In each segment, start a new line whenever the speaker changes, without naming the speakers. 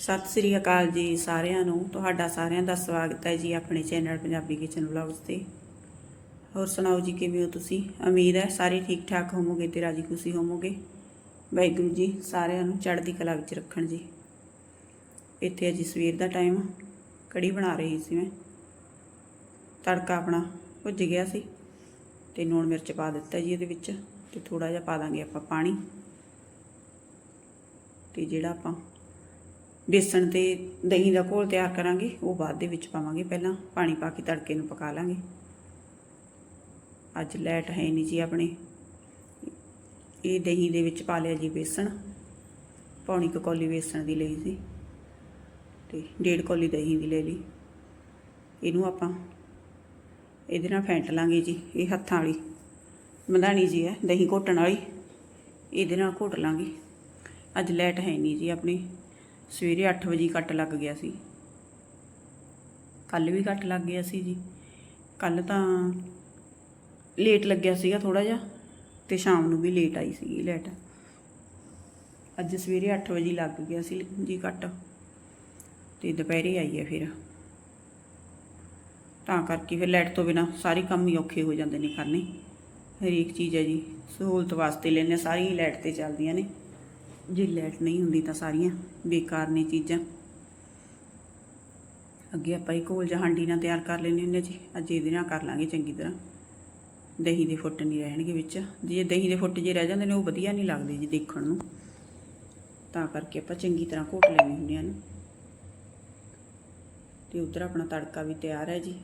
ਸਤਿ ਸ੍ਰੀ ਅਕਾਲ ਜੀ ਸਾਰਿਆਂ ਨੂੰ। ਤੁਹਾਡਾ ਸਾਰਿਆਂ ਦਾ ਸਵਾਗਤ ਹੈ ਜੀ ਆਪਣੇ ਚੈਨਲ ਪੰਜਾਬੀ ਕਿਚਨ ਵਲੌਗਸ ਤੇ। ਹੋਰ ਸੁਣਾਓ ਜੀ, ਕਿਵੇਂ ਹੋ ਤੁਸੀਂ? ਉਮੀਦ ਹੈ ਸਾਰੇ ਠੀਕ ਠਾਕ ਹੋਵੋਗੇ ਤੇ ਰਾਜੀ ਖੁਸ਼ੀ ਹੋਵੋਗੇ। ਵਾਹਿਗੁਰੂ ਜੀ ਸਾਰਿਆਂ ਨੂੰ ਚੜ੍ਹਦੀ ਕਲਾ ਵਿੱਚ ਰੱਖਣ ਜੀ। ਇੱਥੇ ਅੱਜ ਸਵੇਰ ਦਾ ਟਾਈਮ ਕੜੀ ਬਣਾ ਰਹੀ ਸੀ ਮੈਂ। ਤੜਕਾ ਆਪਣਾ ਭੁੱਜ ਗਿਆ ਸੀ ਤੇ ਲੂਣ ਮਿਰਚ ਪਾ ਦਿੱਤਾ ਜੀ ਇਹਦੇ ਵਿੱਚ ਤੇ ਥੋੜਾ ਜਿਹਾ ਪਾ ਦਾਂਗੇ ਆਪਾਂ ਪਾਣੀ। ਤੇ ਜਿਹੜਾ ਆਪਾਂ ਬੇਸਣ ਤੇ ਦਹੀਂ ਦਾ ਘੋਲ ਤਿਆਰ ਕਰਾਂਗੇ, ਉਹ ਬਾਅਦ ਦੇ ਵਿੱਚ ਪਾਵਾਂਗੇ। ਪਹਿਲਾਂ ਪਾਣੀ ਪਾ ਕੇ ਤੜਕੇ ਨੂੰ ਪਕਾ ਲਾਂਗੇ। ਅੱਜ ਲੈਟ ਹੈ ਨਹੀਂ ਜੀ ਆਪਣੇ। ਇਹ ਦਹੀਂ ਦੇ ਵਿੱਚ ਪਾ ਲਿਆ ਜੀ ਬੇਸਣ। ਪੌਣੀ ਕੁ ਕੌਲੀ ਬੇਸਣ ਦੀ ਲਈ ਸੀ ਤੇ ਡੇਢ ਕੌਲੀ ਦਹੀਂ ਦੀ ਲੈ ਲਈ। ਇਹਨੂੰ ਆਪਾਂ ਇਹਦੇ ਨਾਲ ਫੈਂਟ ਲਾਂਗੇ ਜੀ, ਇਹ ਹੱਥਾਂ ਵਾਲੀ। ਮਧਾਣੀ ਜੀ ਹੈ, ਦਹੀਂ ਘੋਟਣ ਵਾਲੀ। ਇਹਦੇ ਨਾਲ ਘੋਟ ਲਾਂਗੇ। ਅੱਜ ਲੈਟ ਹੈ ਨਹੀਂ ਜੀ ਆਪਣੀ। ਸਵੇਰੇ 8 ਵਜੇ ਕੱਟ ਲੱਗ ਗਿਆ ਸੀ। ਕੱਲ ਵੀ ਕੱਟ ਲੱਗ ਗਿਆ ਸੀ ਜੀ। ਕੱਲ ਤਾਂ ਲੇਟ ਲੱਗਿਆ ਸੀਗਾ ਥੋੜਾ ਜਿਹਾ ਤੇ ਸ਼ਾਮ ਨੂੰ ਵੀ ਲੇਟ ਆਈ ਸੀਗੀ ਲਾਈਟ। ਅੱਜ ਸਵੇਰੇ 8 ਵਜੇ ਲੱਗ ਗਿਆ ਸੀ ਜੀ ਕੱਟ ਤੇ ਦੁਪਹਿਰੇ ਆਈ ਹੈ ਫਿਰ। ਤਾਂ ਕਰਕੇ ਫਿਰ ਲਾਈਟ ਤੋਂ ਬਿਨਾ ਸਾਰੇ ਕੰਮ ਹੀ ਔਖੇ ਹੋ ਜਾਂਦੇ ਨੇ ਕਰਨੇ। ਹਰੇਕ ਚੀਜ਼ ਹੈ ਜੀ, ਸਹੂਲਤ ਵਾਸਤੇ ਲੈਣੇ ਸਾਰੀਆਂ ਲਾਈਟ ਤੇ ਚੱਲਦੀਆਂ ਨੇ। ਜੇ ਲਾਈਟ ਨਹੀਂ ਹੁੰਦੀ ਤਾਂ ਸਾਰੀਆਂ ਬੇਕਾਰ ਨੇ ਚੀਜ਼ਾਂ। ਅੱਗੇ ਆਪਾਂ ਇੱਕ ਘੋਲ ਜਾਂ ਹਾਂਡੀ ਨਾਲ ਤਿਆਰ ਕਰ ਲੈਣੇ ਹੁੰਦੇ ਜੀ ਅੱਜ ਇਹਦੇ ਨਾਲ ਕਰ ਲਾਂਗੇ ਚੰਗੀ ਤਰ੍ਹਾਂ। ਦਹੀਂ ਦੇ ਫੁੱਟ ਨਹੀਂ ਰਹਿਣਗੇ ਵਿੱਚ। ਜੇ ਦਹੀਂ ਦੇ ਫੁੱਟ ਜੇ ਰਹਿ ਜਾਂਦੇ ਨੇ, ਉਹ ਵਧੀਆ ਨਹੀਂ ਲੱਗਦੇ ਜੀ ਦੇਖਣ ਨੂੰ। ਤਾਂ ਕਰਕੇ ਆਪਾਂ ਚੰਗੀ ਤਰ੍ਹਾਂ ਘੋਟ ਲੈਣੇ ਹੁੰਦੇ ਹਨ ਤੇ ਉਧਰ ਆਪਣਾ ਤੜਕਾ ਵੀ ਤਿਆਰ ਹੈ ਜੀ।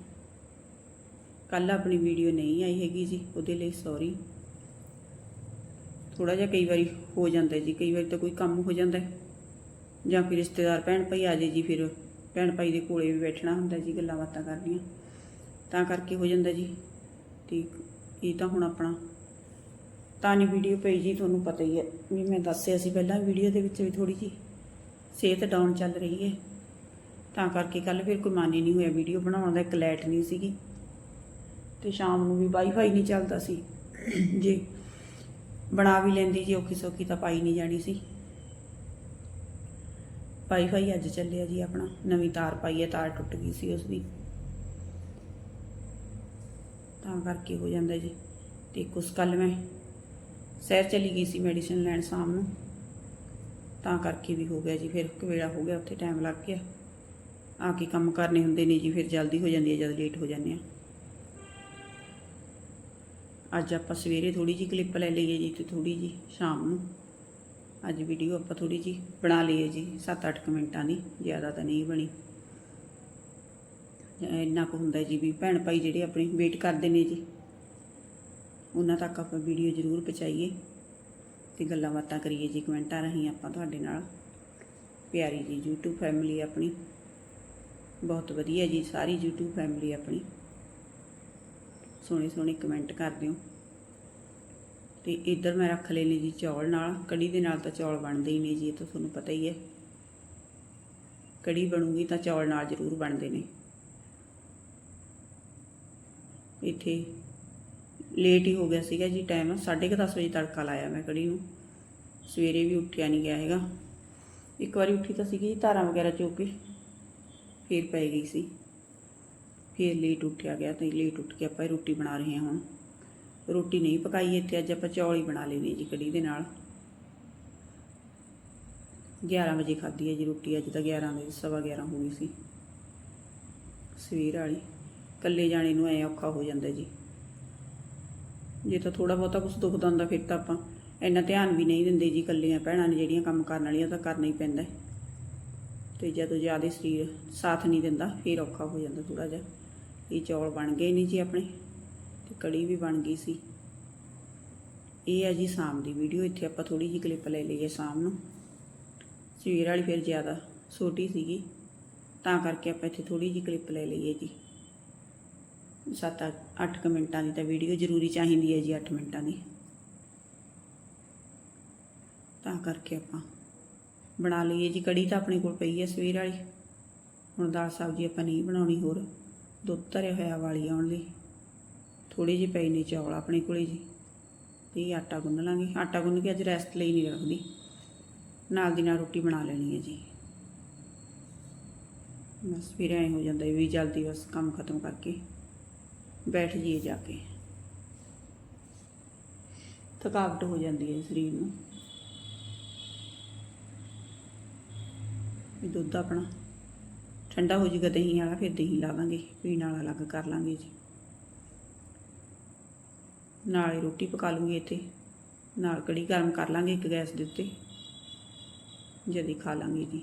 ਕੱਲ ਆਪਣੀ ਵੀਡੀਓ ਨਹੀਂ ਆਈ ਹੈਗੀ ਜੀ, ਉਹਦੇ ਲਈ ਸੌਰੀ ਥੋੜਾ ਜਿਹਾ ਕਈ ਵਾਰੀ ਹੋ ਜਾਂਦਾ ਜੀ, ਕਈ ਵਾਰੀ ਤਾਂ ਕੋਈ ਕੰਮ ਹੋ ਜਾਂਦਾ ਜਾਂ ਫਿਰ ਰਿਸ਼ਤੇਦਾਰ ਭੈਣ ਭਾਈ ਆ ਜੇ ਜੀ, ਫਿਰ ਭੈਣ ਭਾਈ ਦੇ ਕੋਲੇ ਵੀ ਬੈਠਣਾ ਹੁੰਦਾ ਜੀ, ਗੱਲਾਂ ਬਾਤਾਂ ਕਰਨੀਆਂ। ਤਾਂ ਕਰਕੇ ਹੋ ਜਾਂਦਾ ਜੀ। ਤੇ ਇਹ ਤਾਂ ਹੁਣ ਆਪਣਾ ਤਾਂ ਨਹੀਂ ਵੀਡੀਓ ਪਈ ਜੀ, ਤੁਹਾਨੂੰ ਪਤਾ ਹੀ ਹੈ। ਵੀ ਮੈਂ ਦੱਸਿਆ ਸੀ ਪਹਿਲਾਂ ਵੀਡੀਓ ਦੇ ਵਿੱਚ ਵੀ ਥੋੜੀ ਜੀ ਸਿਹਤ ਡਾਊਨ ਚੱਲ ਰਹੀ ਹੈ। ਤਾਂ ਕਰਕੇ ਕੱਲ ਫਿਰ ਕੋਈ ਮਨ ਹੀ ਨਹੀਂ ਹੋਇਆ ਵੀਡੀਓ ਬਣਾਉਣ ਦਾ, ਇੱਕ ਲਾਈਟ ਨਹੀਂ ਸੀਗੀ। ਤੇ ਸ਼ਾਮ ਨੂੰ ਵੀ ਵਾਈਫਾਈ ਨਹੀਂ ਚੱਲਦਾ ਸੀ। ਜੇ ਬਣਾ ਵੀ ਲੈਂਦੀ ਜੀ, ਔਖੀ ਸੌਖੀ ਤਾਂ ਪਾਈ ਨਹੀਂ ਜਾਣੀ ਸੀ। ਵਾਈਫਾਈ ਅੱਜ ਚੱਲਿਆ ਜੀ ਆਪਣਾ, ਨਵੀਂ ਤਾਰ ਪਾਈ ਹੈ, ਤਾਰ ਟੁੱਟ ਗਈ ਸੀ ਉਸ ਦੀ। ਤਾਂ ਕਰਕੇ ਹੋ ਜਾਂਦਾ ਜੀ। ਤੇ ਕੁਛ ਕੱਲ ਮੈਂ ਸ਼ਹਿਰ ਚਲੀ ਗਈ ਸੀ ਮੈਡੀਸਨ ਲੈਣ ਸ਼ਾਮ ਨੂੰ। ਤਾਂ ਕਰਕੇ ਵੀ ਹੋ ਗਿਆ ਜੀ, ਫਿਰ ਕਵੇਲਾ ਹੋ ਗਿਆ, ਉੱਥੇ ਟਾਈਮ ਲੱਗ ਗਿਆ। ਆ ਕੇ ਕੰਮ ਕਰਨੇ ਹੁੰਦੇ ਨੇ ਜੀ, ਫਿਰ ਜਲਦੀ ਹੋ ਜਾਂਦੀ ਹੈ, ਜਦ ਲੇਟ ਹੋ ਜਾਂਦੇ ਆ। ਅੱਜ ਆਪਾਂ ਸਵੇਰੇ ਥੋੜੀ ਜੀ ਕਲਿੱਪ ਲੈ ਲਈਏ ਜੀ ਤੇ ਥੋੜੀ ਜੀ ਸ਼ਾਮ ਨੂੰ। ਅੱਜ ਵੀਡੀਓ ਆਪਾਂ ਥੋੜੀ ਜੀ ਬਣਾ ਲਈਏ ਜੀ 7-8 ਮਿੰਟਾਂ ਦੀ, ਜ਼ਿਆਦਾ ਤਾਂ ਨਹੀਂ ਬਣੀ। ਇੰਨਾ ਕੁ ਹੁੰਦਾ ਜੀ ਵੀ ਭੈਣ ਭਾਈ ਜਿਹੜੇ ਆਪਣੀ ਵੇਟ ਕਰਦੇ ਨੇ ਜੀ, ਉਹਨਾਂ ਤੱਕ ਆਪਾਂ ਵੀਡੀਓ ਜ਼ਰੂਰ ਪਹੁੰਚਾਈਏ ਤੇ ਗੱਲਾਂ ਬਾਤਾਂ ਕਰੀਏ ਜੀ, ਕਮੈਂਟਾਂ ਰਾਹੀਂ ਆਪਾਂ ਤੁਹਾਡੇ ਨਾਲ। ਪਿਆਰੀ ਜੀ YouTube ਫੈਮਿਲੀ ਆਪਣੀ, ਬਹੁਤ ਵਧੀਆ ਜੀ, ਸਾਰੀ YouTube ਫੈਮਿਲੀ ਆਪਣੀ। ਸੋਹਣੇ ਸੋਹਣੇ ਕਮੈਂਟ ਕਰ ਦਿਓ ਤੇ ਇੱਧਰ ਮੈਂ ਰੱਖ ਲਏ ਨੇ ਜੀ ਚੌਲ ਨਾਲ। ਕੜੀ ਦੇ ਨਾਲ ਤਾਂ ਚੌਲ ਬਣਦੇ ਹੀ ਨੇ ਜੀ, ਇਹ ਤਾਂ ਤੁਹਾਨੂੰ ਪਤਾ ਹੀ ਹੈ। ਕੜੀ ਬਣੂਗੀ ਤਾਂ ਚੌਲ ਨਾਲ ਜ਼ਰੂਰ ਬਣਦੇ ਨੇ। ਇੱਥੇ ਲੇਟ ਹੀ ਹੋ ਗਿਆ ਸੀਗਾ ਜੀ ਟਾਈਮ। 10:30 ਵਜੇ ਤੜਕਾ ਲਾਇਆ ਮੈਂ ਕੜੀ ਨੂੰ। ਸਵੇਰੇ ਵੀ ਉੱਠਿਆ ਨਹੀਂ ਗਿਆ ਹੈਗਾ। ਇੱਕ ਵਾਰੀ ਉੱਠੀ ਤਾਂ ਸੀਗੀ ਜੀ, ਧਾਰਾਂ ਵਗੈਰਾ ਚੋ ਕੇ। ਫੇਰ ਪੈ ਗਈ ਸੀ। ਫਿਰ ਲੇਟ ਉੱਠਿਆ ਗਿਆ ਤੇ ਲੇਟ ਉੱਠ ਕੇ ਆਪਾਂ ਇਹ ਰੋਟੀ ਬਣਾ ਰਹੇ ਹਾਂ ਹੁਣ। ਰੋਟੀ ਨਹੀਂ ਪਕਾਈ ਇੱਥੇ, ਅੱਜ ਆਪਾਂ ਚੌਲ ਹੀ ਬਣਾ ਲੈਣੇ ਜੀ ਕੜੀ ਦੇ ਨਾਲ। 11 ਵਜੇ ਖਾਧੀ ਹੈ ਜੀ ਰੋਟੀ, ਅੱਜ ਤਾਂ 11 ਵਜੇ, ਸਵਾ 11 ਹੋ ਗਈ ਸੀ। ਸਵੇਰ ਵਾਲੀ, ਇਕੱਲੇ ਜਾਣੇ ਨੂੰ ਐ ਔਖਾ ਹੋ ਜਾਂਦਾ ਜੀ। ਜੇ ਤਾਂ ਥੋੜਾ ਬਹੁਤਾ ਕੁਝ ਦੁਖਦਾ ਹੁੰਦਾ ਫਿਰ ਤਾਂ ਆਪਾਂ ਇੰਨਾ ਧਿਆਨ ਵੀ ਨਹੀਂ ਦਿੰਦੇ ਜੀ ਇਕੱਲੀਆਂ ਭੈਣਾਂ ਨੇ ਜਿਹੜੀਆਂ ਕੰਮ ਕਰਨ ਵਾਲੀਆਂ ਤਾਂ ਕਰਨਾ ਹੀ ਪੈਂਦਾ ਹੈ। ਤੇ ਜਦੋਂ ਜ਼ਿਆਦਾ ਸਰੀਰ ਸਾਥ ਨਹੀਂ ਦਿੰਦਾ, ਫਿਰ ਔਖਾ ਹੋ ਜਾਂਦਾ ਥੋੜਾ ਜਿਹਾ। ਇਹ ਚੌਲ ਬਣ ਗਏ ਨਹੀਂ ਜੀ ਆਪਣੇ, ਤੇ ਕੜੀ ਵੀ ਬਣ ਗਈ ਸੀ। ਇਹ ਹੈ ਜੀ ਸ਼ਾਮ ਦੀ ਵੀਡੀਓ ਇੱਥੇ ਆਪਾਂ ਥੋੜੀ ਜਿਹੀ ਕਲਿੱਪ ਲੈ ਲਈਏ ਸ਼ਾਮ ਨੂੰ। ਸਵੇਰ ਵਾਲੀ ਫਿਰ ਜ਼ਿਆਦਾ ਛੋਟੀ ਸੀਗੀ, ਤਾਂ ਕਰਕੇ ਆਪਾਂ ਇੱਥੇ ਥੋੜੀ ਜਿਹੀ ਕਲਿੱਪ ਲੈ ਲਈਏ ਜੀ। 7-8 ਮਿੰਟਾਂ ਦੀ ਤਾਂ ਵੀਡੀਓ ਜ਼ਰੂਰੀ ਚਾਹੀਦੀ ਹੈ ਜੀ 8 ਮਿੰਟਾਂ ਦੀ। ਤਾਂ ਕਰਕੇ ਆਪਾਂ ਬਣਾ ਲਈਏ ਜੀ, ਕੜੀ ਤਾਂ ਆਪਣੇ ਕੋਲ ਪਈ ਹੈ ਸਵੇਰ ਵਾਲੀ। ਹੁਣ ਦਾਲ ਸਬਜ਼ੀ ਆਪਾਂ ਨਹੀਂ ਬਣਾਉਣੀ ਹੋਰ। ਦੁੱਧ ਧਰਿਆ ਹੋਇਆ ਵਾਲੀ ਆਉਣ ਲਈ। ਥੋੜੇ ਜਿਹੀ ਪਏ ਨੇ ਚੌਲ ਆਪਣੇ ਕੋਲੇ ਜੀ। ਤੇ ਆਟਾ ਗੁੰਨ ਲਾਂਗੇ। ਆਟਾ ਗੁੰਨ ਕੇ ਅੱਜ ਰੈਸਟ ਲਈ ਨਹੀਂ ਰੱਖਦੀ। ਨਾਲ ਦੀ ਨਾਲ ਰੋਟੀ ਬਣਾ ਲੈਣੀ ਹੈ ਜੀ। ਬਸ ਫਿਰ ਐਂ ਹੋ ਜਾਂਦਾ ਵੀ ਜਲਦੀ ਬਸ ਕੰਮ ਖਤਮ ਕਰਕੇ ਬੈਠ ਜੀਏ ਜਾ ਕੇ। ਥਕਾਵਟ ਹੋ ਜਾਂਦੀ ਹੈ ਸਰੀਰ ਨੂੰ। ਵੀ ਦੁੱਧ ਆਪਣਾ ਠੰਡਾ ਹੋ ਜਾਊਗਾ, ਦਹੀਂ ਵਾਲਾ ਫਿਰ ਦਹੀਂ ਲਾ ਲਾਂਗੇ ਪੀਣ ਵਾਲਾ ਅਲੱਗ ਕਰ ਲਾਂਗੇ ਜੀ। ਨਾਲ ਹੀ ਰੋਟੀ ਪਕਾ ਲੂੰਗੀ ਇੱਥੇ, ਨਾਲ ਕੜੀ ਗਰਮ ਕਰ ਲਾਂਗੇ ਇੱਕ ਗੈਸ ਦੇ ਉੱਤੇ, ਜਦੀ ਖਾ ਲਾਂਗੇ ਜੀ।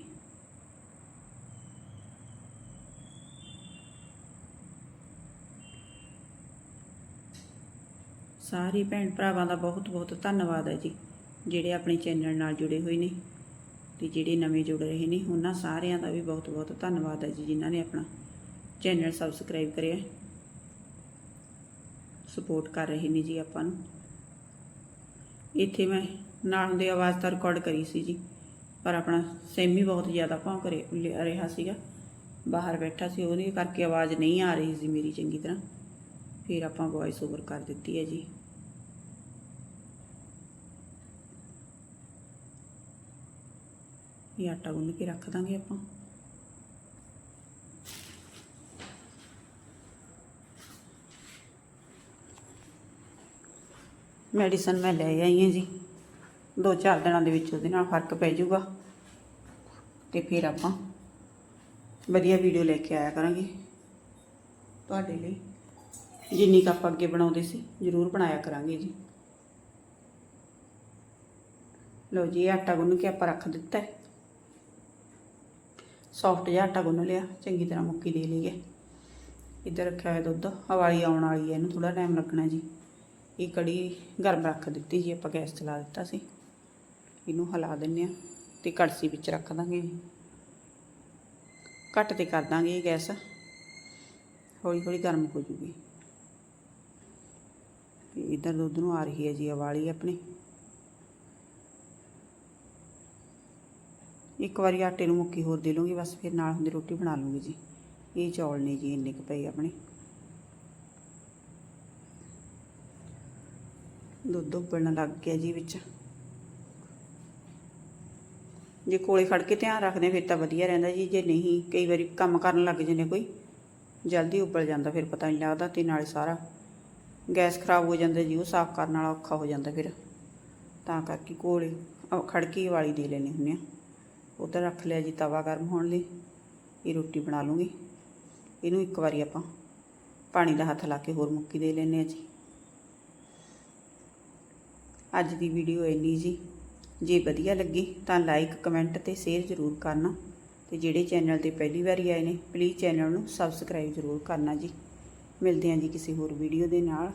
ਸਾਰੇ ਭੈਣ ਭਰਾਵਾਂ ਦਾ ਬਹੁਤ ਬਹੁਤ ਧੰਨਵਾਦ ਹੈ ਜੀ, ਜਿਹੜੇ ਆਪਣੇ ਚੈਨਲ ਨਾਲ ਜੁੜੇ ਹੋਏ ਨੇ। ਤੇ ਜਿਹੜੇ ਨਵੇਂ ਜੁੜ ਰਹੇ ਨੇ, ਉਹਨਾਂ ਸਾਰਿਆਂ ਦਾ ਵੀ ਬਹੁਤ ਬਹੁਤ ਧੰਨਵਾਦ ਹੈ ਜੀ, ਜਿਨ੍ਹਾਂ ਨੇ ਆਪਣਾ ਚੈਨਲ ਸਬਸਕ੍ਰਾਈਬ ਕਰਿਆ। ਸਪੋਰਟ ਕਰ ਰਹੇ ਨੇ ਜੀ ਆਪਾਂ ਨੂੰ। ਇੱਥੇ ਮੈਂ ਨਾਲ ਦੀ ਆਵਾਜ਼ ਤਾਂ ਰਿਕਾਰਡ ਕਰੀ ਸੀ ਜੀ, ਪਰ ਆਪਣਾ ਸੈਮੀ ਬਹੁਤ ਜ਼ਿਆਦਾ ਭੌਂਕ ਰਿਹਾ ਲਿਆ ਰਿਹਾ ਸੀਗਾ। ਬਾਹਰ ਬੈਠਾ ਸੀ, ਉਹਦੇ ਕਰਕੇ ਆਵਾਜ਼ ਨਹੀਂ ਆ ਰਹੀ ਸੀ ਮੇਰੀ ਚੰਗੀ ਤਰ੍ਹਾਂ। ਫਿਰ ਆਪਾਂ ਵੌਇਸ ਓਵਰ ਕਰ ਦਿੱਤੀ ਹੈ ਜੀ। ਇਹ ਆਟਾ ਗੁੰਨ ਕੇ ਰੱਖ ਦਾਂਗੇ ਆਪਾਂ। ਮੈਡੀਸਨ ਮੈਂ ਲੈ ਆਈ ਹਾਂ ਜੀ। ਦੋ ਚਾਰ ਦਿਨਾਂ ਦੇ ਵਿੱਚ ਉਹਦੇ ਨਾਲ ਫ਼ਰਕ ਪੈ ਜਾਊਗਾ। ਤੇ ਫਿਰ ਆਪਾਂ ਵਧੀਆ ਵੀਡੀਓ ਲੈ ਕੇ ਆਇਆ ਕਰਾਂਗੇ। ਤੁਹਾਡੇ ਲਈ ਜਿੰਨੀ ਕੁ ਆਪਾਂ ਅੱਗੇ ਬਣਾਉਂਦੇ ਸੀ, ਜ਼ਰੂਰ ਬਣਾਇਆ ਕਰਾਂਗੇ ਜੀ। ਲਓ ਜੀ, ਇਹ ਆਟਾ ਗੁੰਨ ਕੇ ਆਪਾਂ ਰੱਖ ਦਿੱਤਾ ਹੈ। ਸੌਫਟ ਜਿਹਾ ਆਟਾ ਗੁੰਨ ਲਿਆ, ਚੰਗੀ ਤਰ੍ਹਾਂ ਮੁੱਕੀ ਦੇ ਲਈਏ। ਇੱਧਰ ਰੱਖਿਆ ਹੋਇਆ ਦੁੱਧ ਹਵਾਲੀ ਆਉਣ ਵਾਲੀ ਹੈ ਇਹਨੂੰ ਥੋੜਾ ਟਾਈਮ ਲੱਗਣਾ ਜੀ। ਇਹ ਕੜੀ ਗਰਮ ਰੱਖ ਦਿੱਤੀ ਜੀ, ਆਪਾਂ ਗੈਸ ਚਲਾ ਦਿੱਤਾ ਸੀ। ਇਹਨੂੰ ਹਿਲਾ ਦਿੰਨੇ ਆ ਤੇ ਕੜਸੀ ਵਿੱਚ ਰੱਖ ਦਾਂਗੇ ਘੱਟ ਤੇ ਕਰ ਦਾਂਗੇ ਇਹ ਗੈਸ। ਹੌਲੀ ਹੌਲੀ ਗਰਮ ਹੋ ਜੂਗੀ। ਤੇ ਇਧਰ ਦੁੱਧ ਨੂੰ ਆ ਰਹੀ ਹੈ ਜੀ ਉਬਾਲੀ ਆਪਣੀ। ਇੱਕ ਵਾਰੀ ਆਟੇ ਨੂੰ ਮੁੱਕੀ ਹੋਰ ਦੇ ਲੂੰਗੀ ਬਸ ਫਿਰ ਨਾਲ ਹੁੰਦੀ ਰੋਟੀ ਬਣਾ ਲੂੰਗੀ ਜੀ। ਇਹ ਚੌਲ ਨੇ ਜੀ, ਇੰਨੇ ਕੁ ਪਏ ਆਪਣੇ। ਦੁੱਧ ਉਬਲਣ ਲੱਗ ਗਿਆ ਜੀ ਵਿੱਚ। ਜੇ ਕੋਲੇ ਖੜ ਕੇ ਧਿਆਨ ਰੱਖਦੇ ਫਿਰ ਤਾਂ ਵਧੀਆ ਰਹਿੰਦਾ ਜੀ, ਜੇ ਨਹੀਂ ਕਈ ਵਾਰੀ ਕੰਮ ਕਰਨ ਲੱਗ ਜਾਂਦੇ ਕੋਈ, ਜਲਦੀ ਉਬਲ ਜਾਂਦਾ ਫਿਰ ਪਤਾ ਨਹੀਂ ਲੱਗਦਾ ਤੇ ਨਾਲੇ ਸਾਰਾ ਗੈਸ ਖਰਾਬ ਹੋ ਜਾਂਦਾ ਜੀ, ਉਹ ਸਾਫ਼ ਕਰਨ ਵਾਲਾ ਔਖਾ ਹੋ ਜਾਂਦਾ ਫਿਰ। ਤਾਂ ਕਰਕੇ ਕੋਲੇ ਅਹ ਖੜਕੀ ਵਾਲੀ ਦੇ ਲੈਣੀ ਹੁੰਦੇ ਆ। ਉੱਧਰ ਰੱਖ ਲਿਆ ਜੀ ਤਵਾ ਗਰਮ ਹੋਣ ਲਈ। ਇਹ ਰੋਟੀ ਬਣਾ ਲੂੰਗੀ। ਇਹਨੂੰ ਇੱਕ ਵਾਰੀ ਆਪਾਂ ਪਾਣੀ ਦਾ ਹੱਥ ਲਾ ਕੇ ਹੋਰ ਮੁੱਕੀ ਦੇ ਲੈਨੇ ਆ ਜੀ। ਅੱਜ ਦੀ ਵੀਡੀਓ ਇੰਨੀ ਜੀ। ਜੇ ਵਧੀਆ ਲੱਗੀ ਤਾਂ ਲਾਈਕ ਕਮੈਂਟ ਤੇ ਸ਼ੇਅਰ ਜ਼ਰੂਰ ਕਰਨਾ। ਤੇ ਜਿਹੜੇ ਚੈਨਲ ਤੇ ਪਹਿਲੀ ਵਾਰੀ ਆਏ ਨੇ ਪਲੀਜ਼ ਚੈਨਲ ਨੂੰ ਸਬਸਕ੍ਰਾਈਬ ਜ਼ਰੂਰ ਕਰਨਾ ਜੀ। ਮਿਲਦੇ ਹਾਂ ਜੀ ਕਿਸੇ ਹੋਰ ਵੀਡੀਓ ਦੇ ਨਾਲ।